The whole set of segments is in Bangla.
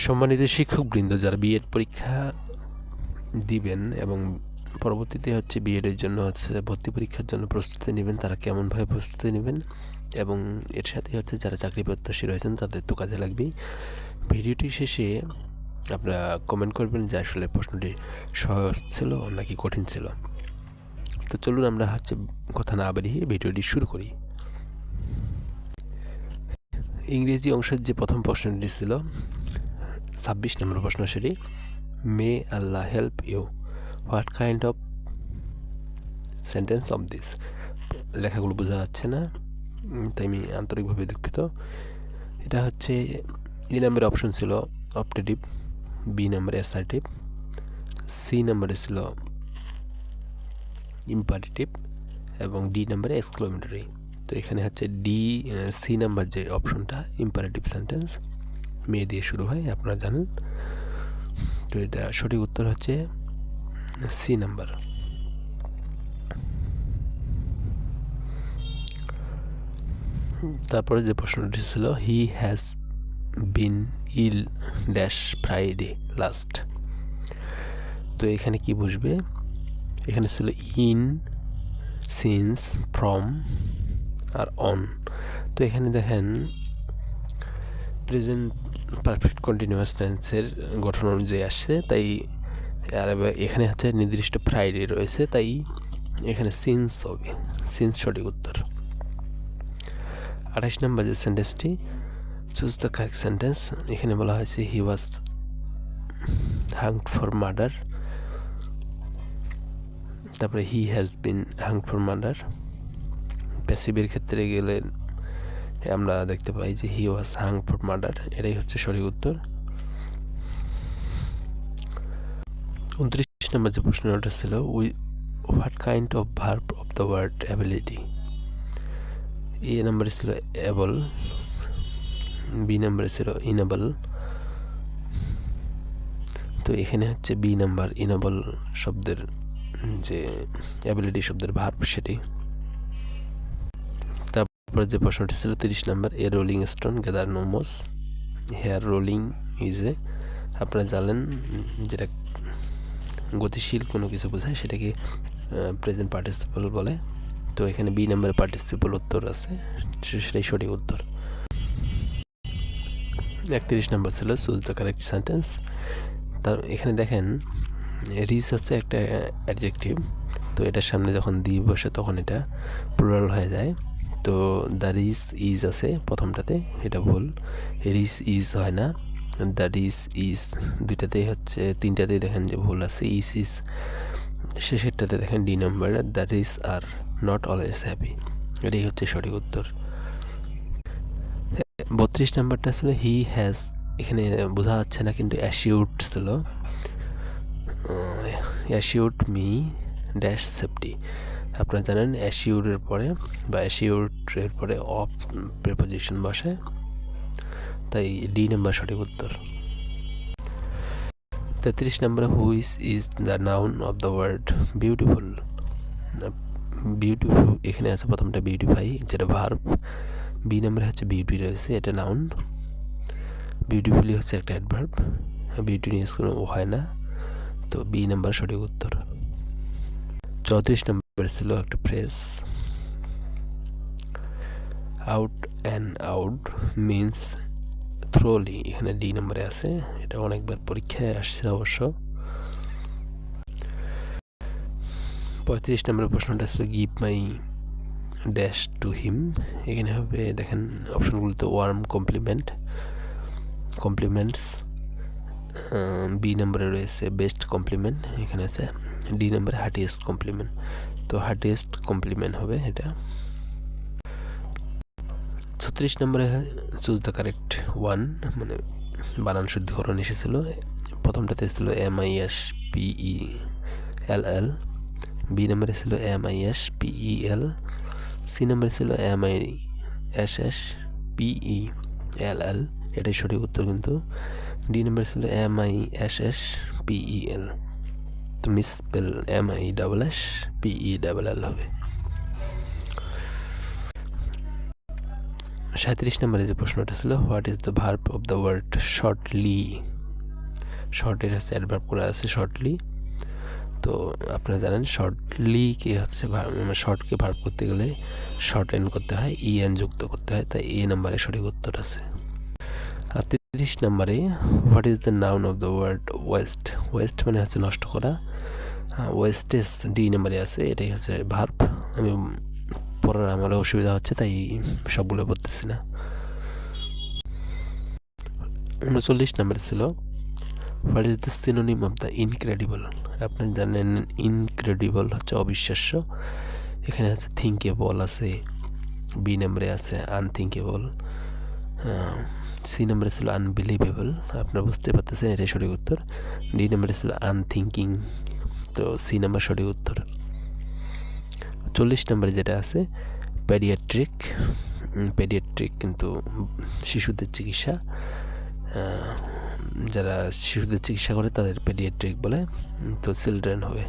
সম্মানিত শিক্ষকবৃন্দ যারা বিএড পরীক্ষা দিবেন এবং পরবর্তীতে হচ্ছে বিএডের জন্য হচ্ছে ভর্তি পরীক্ষার জন্য প্রস্তুতি নেবেন, তারা কেমনভাবে প্রস্তুতি নেবেন এবং এর সাথে হচ্ছে যারা চাকরি প্রত্যাশী রয়েছেন তাদের তো কাজে লাগবেই। ভিডিওটি শেষে আপনারা কমেন্ট করবেন যে আসলে প্রশ্নটি সহজ ছিল নাকি কঠিন ছিল। তো চলুন আমরা হচ্ছে কথা না বাড়িয়ে ভিডিওটি শুরু করি। ইংরেজি অংশের যে প্রথম প্রশ্নটি ছিল ছাব্বিশ নম্বর প্রশ্ন সেটি may Allah help you. What kind of sentence of this লেখাগুলো বোঝা যাচ্ছে না তাই আমি আন্তরিকভাবে দুঃখিত। এটা হচ্ছে ই নাম্বারের অপশন ছিল অপটেটিভ বি নাম্বারে অ্যাসার্টিভ সি নাম্বারে ছিল ইম্পারেটিভ এবং ডি নাম্বারে এক্সক্লোমেটরি তো এখানে হচ্ছে ডি সি নাম্বার যে অপশনটা ইম্পারেটিভ সেন্টেন্স মে দিয়ে শুরু হয়, আপনারা জানেন। তো এটা সঠিক উত্তর হচ্ছে সি নাম্বার। তারপরে যে প্রশ্নটি ছিল, he has been ill dash Friday last. তো এখানে কি বুঝবে? এখানে ছিল ইন, সিন্স, ফ্রম আর অন। তো এখানে দেখেন, প্রেজেন্ট পারফেক্ট কন্টিনিউয়াস টেন্সের গঠন অনুযায়ী আসছে, তাই আর এখানে হচ্ছে নির্দিষ্ট ফ্রাইডে রয়েছে, তাই এখানে সিন্স হবে। সিন্স সঠিক উত্তর। আঠাশ নম্বর যে সেন্টেন্সটি চুজ দ্য কারেক্ট সেন্টেন্স এখানে বলা হয়েছে he was hanged for murder তারপরে he has been hanged for murder প্যাসিভের ক্ষেত্রে গেলে আমরা দেখতে পাই যে হি ওয়াজ হাং ফর মার্ডার এটাই হচ্ছে সঠিক উত্তর। উনত্রিশ নম্বর যে প্রশ্নটা ছিল we what kind of verb of the word ability A নাম্বারে ছিল অ্যাবল বি নাম্বারে ছিল ইনেবল তো এখানে হচ্ছে বি নাম্বার ইনেবল শব্দের যে অ্যাবিলিটি শব্দের ভার্ব সেটি। তারপরে যে প্রশ্নটি ছিল, তিরিশ number a rolling stone gather no moss here rolling is a আপনারা জানেন, যেটা গতিশীল কোনো কিছু বোঝায়, সেটাকে প্রেজেন্ট পার্টিসিপল বলে। তো এখানে বি নাম্বারের পার্টিসিপল উত্তর আছে, সেটাই সঠিক উত্তর। একত্রিশ নম্বর ছিল চুজ দ্য কারেক্ট সেন্টেন্স তার, এখানে দেখেন রিস হচ্ছে একটা অ্যাডজেক্টিভ তো এটার সামনে যখন দি বসে, তখন এটা প্লুরাল হয়ে যায়। তো দ্য রিস ইজ আছে প্রথমটাতে, এটা ভুল। রিস ইজ হয় না। দ্য রিস ইজ দুইটাতেই হচ্ছে তিনটাতেই দেখেন যে ভুল আছে। ইস ইজ শেষেরটাতে দেখেন D number the rich are not always happy এটাই হচ্ছে সঠিক উত্তর। বত্রিশ নাম্বারটা ছিল হি হ্যাজ এখানে বোঝা যাচ্ছে না, কিন্তু অ্যাসিউড ছিল। অ্যাসিউড মি ড্যাশ সেফটি আপনারা জানেন অ্যাসিউরের পরে বা অ্যাসিউরের পরে অফ প্রেপোজিশন বসে। তাই ডি নাম্বার সঠিক উত্তর। তেত্রিশ নম্বরে which is the noun of the word beautiful beautiful এখানে আছে প্রথমটা বিউটিফাই যেটা ভার্ব বি নাম্বারে হচ্ছে বিউটি রয়েছে, এটা নাউন বিউটিফুলি হচ্ছে একটা অ্যাডভার্ব বিউটি নিয়ে কোনো হয় না। তো বি নাম্বার সঠিক উত্তর। চৌত্রিশ নম্বর ছিল একটা phrase out and out means thoroughly এখানে ডি নম্বরে আছে, এটা অনেকবার পরীক্ষায় আসছে অবশ্য। পঁয়ত্রিশ নম্বরের প্রশ্নটা ছিল give my dash to him এখানে হবে, দেখেন, অপশনগুলোতে ওয়ার্ম কমপ্লিমেন্ট কমপ্লিমেন্টস বি নম্বরে রয়েছে বেস্ট কমপ্লিমেন্ট এখানে আছে ডি নম্বরে হার্টিয়েস্ট কমপ্লিমেন্ট তো হার্টিয়েস্ট কমপ্লিমেন্ট হবে এটা। ছত্রিশ নম্বরে চুজ দ্য কারেক্ট ওয়ান মানে বানান শুদ্ধিকরণ এসেছিল। প্রথমটাতে ছিল M I S P E L L B নম্বরে ছিল M I S P E L C নম্বরে ছিল M I S S P E L L এটাই সঠিক উত্তর কিন্তু। ডি নম্বরে ছিল M I S S P E L তো misspell M I double S P E double L হবে। সাঁত্রিশ নম্বরে যে প্রশ্নটা ছিল what is the verb of the word shortly শর্টের হচ্ছে অ্যাডভার্ব করা আছে শর্টলি তো আপনারা জানেন শর্টলি কে হচ্ছে শর্টকে ভার্ব করতে গেলে শর্ট এন্ড করতে হয় ই এন যুক্ত করতে হয়, তাই এ নাম্বারে সঠিক উত্তর আছে। আর তিরিশ নম্বরে what is the noun of the word waste waste মানে হচ্ছে নষ্ট করা। ওয়েস্টেস ডি নাম্বারে আছে, এটাই হচ্ছে ভার্ব আমি পড়ার আমার অসুবিধা হচ্ছে, তাই সবগুলো পড়তেছি না। উনচল্লিশ নম্বরে ছিল what is the synonym of the incredible আপনি জানেন ইনক্রেডিবল হচ্ছে অবিশ্বাস্য। এখানে আছে থিঙ্কেবল আছে বি নম্বরে আছে আনথিঙ্কেবল সি নম্বরে ছিল আনবিলিভেবল আপনারা বুঝতে পারতেছেন, এটাই সঠিক উত্তর। ডি নম্বরে ছিল আনথিঙ্কিং তো সি নাম্বার সঠিক উত্তর। চল্লিশ নম্বরে যেটা আছে প্যাডিয়াট্রিক প্যাডিয়াট্রিক কিন্তু শিশুদের চিকিৎসা যারা শিশুদের চিকিৎসা করে তাদের পেডিয়াট্রিক বলে তো চিলড্রেন হবে।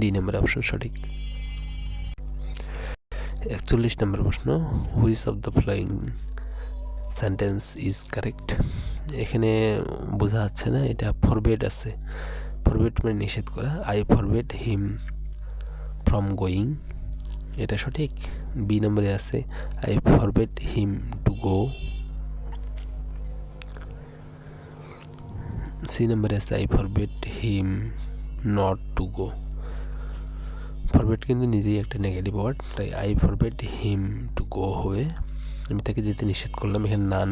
ডি নাম্বার অপশন সঠিক। একচল্লিশ নম্বর প্রশ্ন which of the following sentence is correct এখানে বোঝা যাচ্ছে না, এটা ফরবেড আছে। ফরবেড মানে নিষেধ করা। I forbade him from going এটা সঠিক? বি নম্বরে আছে I forbade him to go C নাম্বারে আছে I forbade him not to go forbade কিন্তু নিজেই একটা নেগেটিভ ওয়ার্ড তাই I forbade him to go হয়ে আমি তাকে যেতে নিষেধ করলাম, এখানে নান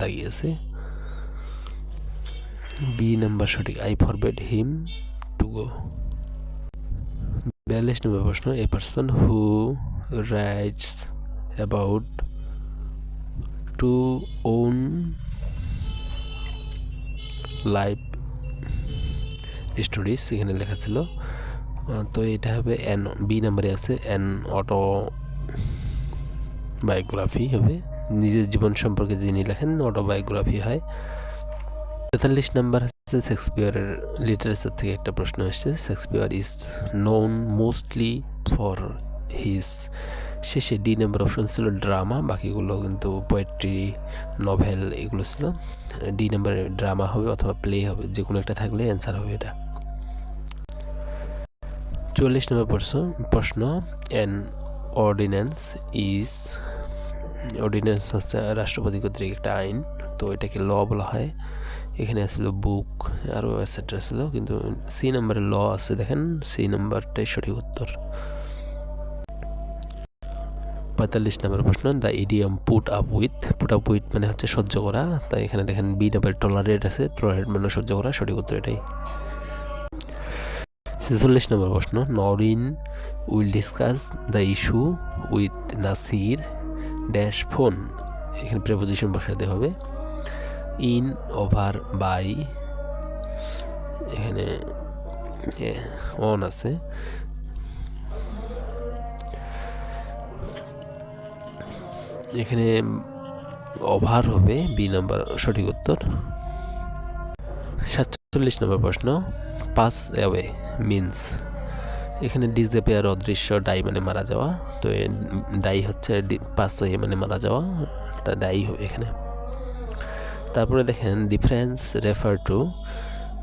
দাগিয়েছে বি নাম্বার সঠিক। I forbade him to go বিয়াল্লিশ নম্বর প্রশ্ন। A person who writes about to own live stories এখানে লেখা ছিল। তো এটা হবে এন বি নাম্বারে আছে এন অটো বায়োগ্রাফি হবে। নিজের জীবন সম্পর্কে যিনি লেখেন, অটোবায়োগ্রাফি হয়। তেতাল্লিশ নাম্বার হচ্ছে শেক্সপিয়ারের লিটারেচার থেকে একটা প্রশ্ন এসছে Shakespeare is known mostly for his শেষে ডি নাম্বার অপশন ছিল ড্রামা বাকিগুলো কিন্তু পোয়েট্রি নভেল এগুলো ছিল। ডি নাম্বারে ড্রামা হবে অথবা প্লে হবে যে কোনো একটা থাকলে অ্যান্সার হবে এটা। চল্লিশ নম্বর প্রশ্ন প্রশ্ন অ্যান অর্ডিন্যান্স ইজ অর্ডিন্যান্স হচ্ছে রাষ্ট্রপতি কর্তৃক একটা আইন, তো এটাকে ল বলা হয়। এখানে আসলে বুক আরও এসেট্রা ছিল কিন্তু সি নাম্বারে ল আছে, দেখেন সি নাম্বারটাই সঠিক উত্তর। পঁয়তাল্লিশ নম্বর প্রশ্ন the idiom put up with put up with মানে হচ্ছে সহ্য করা, তাই এখানে দেখেন বি ডাবল টলারেট আছে টলারেট মানে সহ্য করা, সঠিক উত্তর এটাই। ছেচল্লিশ নম্বর প্রশ্ন, Noreen will discuss the issue with Nasir dash phone. এখানে প্রেপোজিশন বসাতে হবে। In, over, by. এখানে অন আছে। এখানে ওভার হবে, বি নম্বর সঠিক উত্তর। সাতচল্লিশ নম্বর প্রশ্ন, পাস অ্যাওয়ে। মিন্স এখানে ডিসেপেয়ার অদৃশ্য ডাই মানে মারা যাওয়া, তো ডাই হচ্ছে পাস হয়ে মানে মারা যাওয়া, তা ডাই এখানে। তারপরে দেখেন the French refer to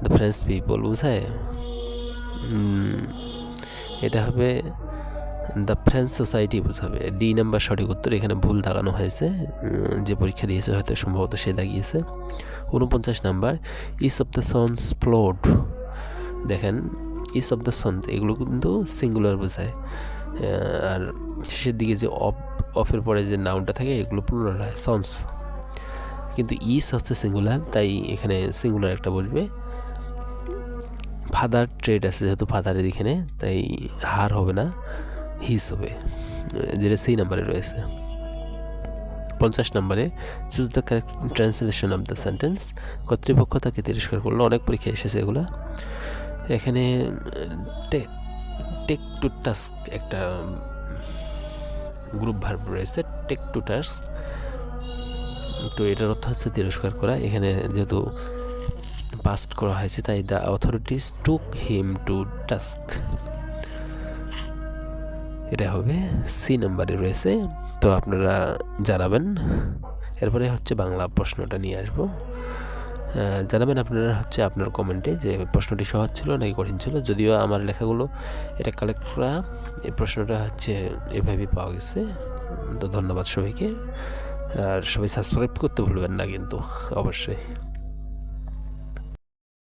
the French people বুঝায় এটা হবে দ্য ফ্রেঞ্চ সোসাইটি বোঝাবে। ডি নাম্বার সঠিক উত্তর, এখানে ভুল দাগানো হয়েছে যে পরীক্ষা দিয়েছে হয়তো সম্ভবত সে দাগিয়েছে। উনপঞ্চাশ number each of the sons ploughed দেখেন ইস অফ দ্য সন্স এগুলো কিন্তু সিঙ্গুলার বোঝায়। আর শেষের দিকে যে অফ অফের পরে যে নাউনটা থাকে, এগুলো প্লুরাল হয় সন্স কিন্তু ইস হচ্ছে সিঙ্গুলার তাই এখানে সিঙ্গুলার একটা বসবে। ফাদার ট্রেড আছে, যেহেতু ফাদারের এখানে, তাই হার হবে না হিস হবে। যেটা সেই নাম্বারে রয়েছে। পঞ্চাশ নম্বরে choose the correct translation of the sentence কর্তৃপক্ষ তাকে তিরস্কার করল, অনেক পরীক্ষা এসেছে এগুলো। এখানে টেক টু টাস্ক একটা গ্রুপ ভার্ব রয়েছে, টেক টু টাস্ক। তো এটার অর্থ হচ্ছে তিরস্কার করা। এখানে যেহেতু পাস্ট করা হয়েছে, তাই the authorities took him to task. এটা হবে সি নাম্বারে রয়েছে। তো আপনারা জানাবেন। এরপরে হচ্ছে বাংলা প্রশ্নটা নিয়ে আসব। জানাবেন আপনারা হচ্ছে আপনার কমেন্টে যে প্রশ্নটি সহজ ছিল নাকি কঠিন ছিল। যদিও আমার লেখাগুলো এটা কালেক্ট করা এই প্রশ্নটা হচ্ছে এভাবেই পাওয়া গেছে। তো ধন্যবাদ সবাইকে। আর সবাই সাবস্ক্রাইব করতে ভুলবেন না কিন্তু, অবশ্যই।